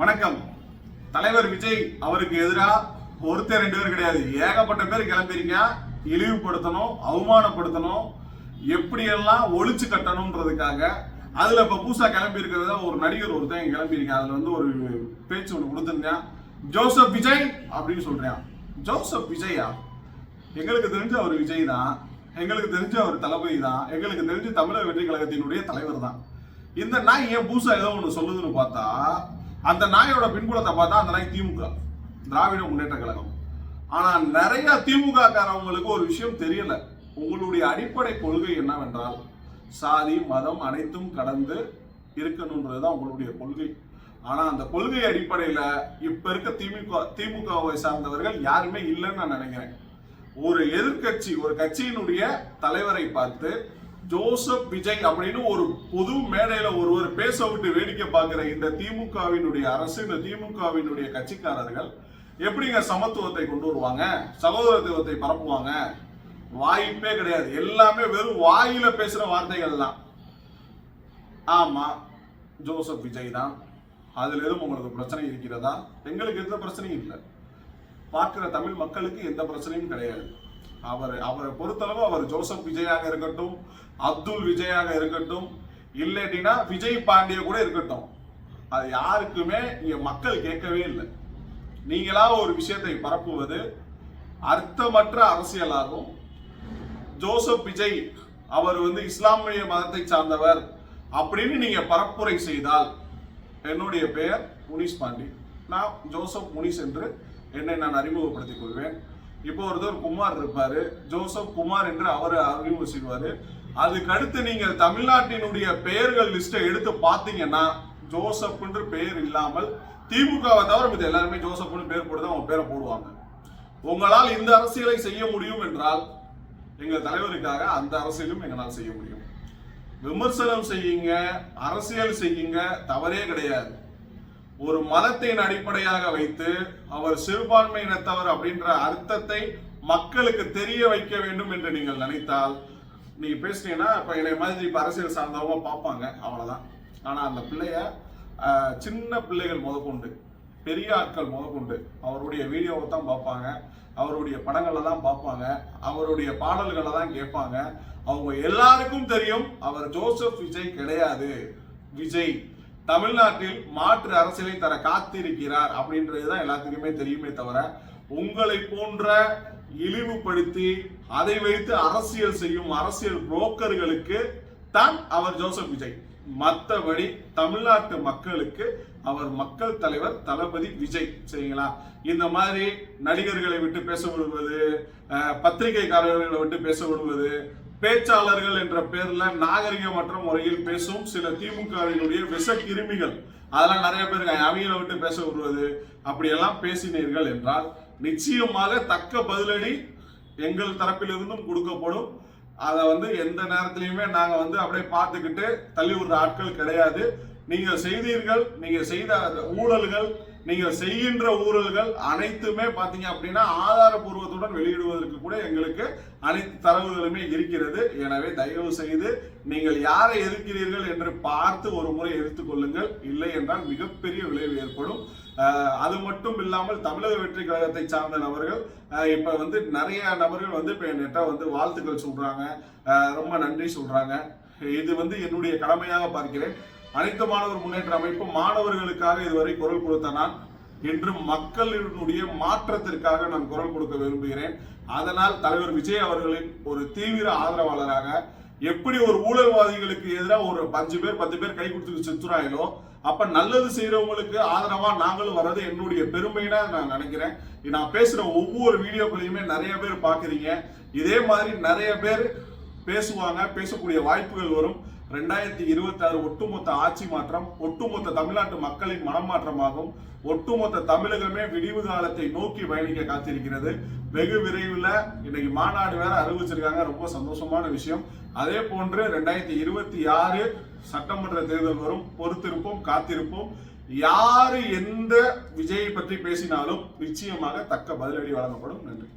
வணக்கம். தலைவர் விஜய் அவருக்கு எதிராக ஒருத்தர் ரெண்டு பேர் கிடையாது. ஏகப்பட்ட பேர் கிளம்பிருங்க இழிவுபடுத்தணும் அவமானப்படுத்தணும். எப்படியெல்லாம் ஒழிச்சு கட்டணுன்றதுக்காக அதில் இப்போ புதுசாக கிளம்பியிருக்கிறத ஒரு நடிகர் ஒருத்தன் கிளம்பியிருக்கேன் அதில் வந்து ஒரு பேச்சு ஒன்று கொடுத்துருந்தேன். ஜோசப் விஜய் அப்படின்னு சொல்கிறேன் ஜோசப் விஜயா? எங்களுக்கு தெரிஞ்ச அவர் விஜய் தான். எங்களுக்கு தெரிஞ்ச அவர் தளபதி தான். எங்களுக்கு தெரிஞ்ச தமிழக வெற்றி கழகத்தினுடைய தலைவர் தான். இந்த நாய் ஏன் புதுசாக ஏதோ ஒன்று சொல்லுதுன்னு பார்த்தா அந்த நாயோட பின்புலத்தை பார்த்தா அந்த நாய் திமுக திராவிட முன்னேற்ற கழகம். ஆனா நிறைய திமுக காரவங்களுக்கு ஒரு விஷயம் தெரியல. உங்களுடைய அடிப்படை கொள்கை என்னவென்றால் சாதி மதம் அனைத்தும் கடந்து இருக்கணுன்றதுதான் உங்களுடைய கொள்கை. ஆனா அந்த கொள்கை அடிப்படையில இப்ப இருக்க திமுக திமுகவை சார்ந்தவர்கள் யாருமே இல்லைன்னு நான் நினைக்கிறேன். ஒரு எதிர்க்கட்சி ஒரு கட்சியினுடைய தலைவரை பார்த்து ஜோசப் விஜய் அப்படின்னு ஒரு பொது மேடையில ஒருவர் பேச விட்டு வேடிக்கை பார்க்கிற இந்த திமுகவினுடைய அரசு இந்த திமுகவினுடைய கட்சிக்காரர்கள் எப்படிங்க சமத்துவத்தை கொண்டு வருவாங்க? சகோதரத்துவத்தை பரப்புவாங்க? வாய்ப்பே கிடையாது. எல்லாமே வெறும் வாயில பேசுற வார்த்தைகள் தான். ஆமா ஜோசப் விஜய் தான். அதுல எதுவும் உங்களுக்கு பிரச்சனை இருக்கிறதா? எங்களுக்கு எந்த பிரச்சனையும் இல்லை. பார்க்கிற தமிழ் மக்களுக்கு எந்த பிரச்சனையும் கிடையாது. அவர் அவரை பொறுத்தளவு அவர் ஜோசப் விஜயாக இருக்கட்டும் அப்துல் விஜயாக இருக்கட்டும் இல்லாட்டினா விஜய் பாண்டிய கூட இருக்கட்டும். அது யாருக்குமே இங்கே மக்கள் கேட்கவே இல்லை. நீங்களா ஒரு விஷயத்தை பரப்புவது அர்த்தமற்ற அரசியலாகும். ஜோசப் விஜய் அவர் வந்து இஸ்லாமிய மதத்தை சார்ந்தவர் அப்படின்னு நீங்க பரப்புரை செய்தால் என்னுடைய பெயர் முனிஷ் பாண்டி. நான் ஜோசப் முனிஷ் என்று என்னை நான் அறிமுகப்படுத்திக் கொள்வேன். இப்போ ஒருத்தர் குமார் இருப்பாரு. ஜோசப் குமார் என்று அவர் அறிமுகம் செய்வாரு அதுக்கடுத்து நீங்கள் நீங்க தமிழ்நாட்டினுடைய பெயர்கள் லிஸ்ட்டை எடுத்து பார்த்தீங்கன்னா ஜோசப் என்று பெயர் இல்லாமல் திமுகவை தவிர இது எல்லாருமே ஜோசப்னு பேர் போட்டு தான் அவங்க பேரை போடுவாங்க. உங்களால் இந்த அரசியலை செய்ய முடியும் என்றால் எங்கள் தலைவருக்காக அந்த அரசியலும் எங்களால் செய்ய முடியும். விமர்சனம் செய்யுங்க அரசியல் செய்யுங்க தவறே கிடையாது. ஒரு மதத்தின் அடிப்படையாக வைத்து அவர் சிறுபான்மை இனத்தவர் அப்படின்ற அர்த்தத்தை மக்களுக்கு தெரிய வைக்க வேண்டும் என்று நீங்கள் நினைத்தால் நீங்க பேசுனீங்கன்னா இப்ப என்னை மாதிரி இப்ப அரசியல் சார்ந்தவங்க பார்ப்பாங்க அவ்வளவுதான். ஆனா அந்த பிள்ளைய சின்ன பிள்ளைகள் முதற்கொண்டு பெரிய ஆட்கள் முதற்கொண்டு அவருடைய வீடியோவை தான் பார்ப்பாங்க அவருடைய படங்களை தான் பார்ப்பாங்க அவருடைய பாடல்களை தான் கேட்பாங்க. அவங்க எல்லாருக்கும் தெரியும் அவர் ஜோசப் விஜய் கிடையாது. விஜய். தமிழ்நாட்டில் மாற்று அரசியலை தர காத்திருக்கிறார் அப்படின்றது தான் எல்லாத்துக்குமே தெரியுமே தவிர உங்களை போன்ற இழிவுபடுத்தி அதை வைத்து அரசியல் செய்யும் அரசியல் புரோக்கர்களுக்கு தான் அவர் ஜோசப் விஜய். மற்றபடி தமிழ்நாட்டு மக்களுக்கு அவர் மக்கள் தலைவர் தளபதி விஜய் சரிங்களா? இந்த மாதிரி நடிகர்களை விட்டு பேச விடுவது பத்திரிகைக்காரர்களை விட்டு பேச விடுவது பேச்சாளர்கள் என்ற பேர்ல நாகரிகமற்ற முறையில் பேசும் சில திமுகவினுடைய விஷ கிருமிகள். அதெல்லாம் நிறைய பேர் இருக்காங்க. அவங்கள விட்டு பேச விடுவது. அப்படியெல்லாம் பேசினீர்கள் என்றால் நிச்சயமாக தக்க பதிலடி எங்கள் தரப்பிலிருந்தும் கொடுக்கப்படும். அதை வந்து எந்த நேரத்திலையுமே நாங்கள் வந்து அப்படியே பார்த்துக்கிட்டு தள்ளி விடுற ஆட்கள் கிடையாது. நீங்கள் செய்தீர்கள் நீங்கள் செய்த அந்த ஊழல்கள் நீங்கள் செய்கின்ற ஊழல்கள் அனைத்துமே பார்த்தீங்க அப்படின்னா ஆதாரபூர்வத்துடன் வெளியிடுவதற்கு கூட எங்களுக்கு அனைத்து தரவுகளுமே இருக்கிறது. எனவே தயவு செய்து நீங்கள் யாரை எதிர்க்கிறீர்கள் என்று பார்த்து ஒரு முறை எடுத்துக்கொள்ளுங்கள் இல்லை என்றால் மிகப்பெரிய விளைவு ஏற்படும். அது மட்டும் இல்லாமல் தமிழக வெற்றி கழகத்தை சார்ந்த நபர்கள் இப்போ வந்து நிறைய நபர்கள் வந்து இப்போ என்கிட்ட வந்து வாழ்த்துக்கள் சொல்கிறாங்க ரொம்ப நன்றி சொல்கிறாங்க இது வந்து என்னுடைய கடமையாக பார்க்கிறேன். அனைத்து மாணவர் முன்னேற்ற அமைப்பு மாணவர்களுக்காக இதுவரை குரல் கொடுத்த நான் இன்று மக்களினுடைய மாற்றத்திற்காக நான் குரல் கொடுக்க விரும்புகிறேன். அதனால் தலைவர் விஜய் அவர்களின் ஒரு தீவிர ஆதரவாளராக எப்படி ஒரு ஊழல்வாதிகளுக்கு எதிராக ஒரு அஞ்சு பேர் பத்து பேர் கை கொடுத்து செத்துறாங்களோ அப்ப நல்லது செய்யறவங்களுக்கு ஆதரவா நாங்களும் வர்றது என்னுடைய பெருமைனா நான் நினைக்கிறேன். நான் பேசுற ஒவ்வொரு வீடியோக்களையுமே நிறைய பேர் பாக்குறீங்க இதே மாதிரி நிறைய பேர் பேசுவாங்க பேசக்கூடிய வாய்ப்புகள் வரும். ரெண்டாயிரத்தி இருபத்தி ஆறு ஒட்டுமொத்த ஆட்சி மாற்றம் ஒட்டுமொத்த தமிழ்நாட்டு மக்களின் மனமாற்றமாகும் ஒட்டுமொத்த தமிழகமே விடிவு காலத்தை நோக்கி பயணிக்க காத்திருக்கிறது. வெகு விரைவில் இன்னைக்கு மாநாடு வேற அறிவிச்சிருக்காங்க. ரொம்ப சந்தோஷமான விஷயம். அதே போன்று ரெண்டாயிரத்தி இருபத்தி ஆறு சட்டமன்ற தேர்தல் வரும். பொறுத்திருப்போம் காத்திருப்போம். யாரு எந்த விஜயை பற்றி பேசினாலும் நிச்சயமாக தக்க பதிலடி வழங்கப்படும். நன்றி.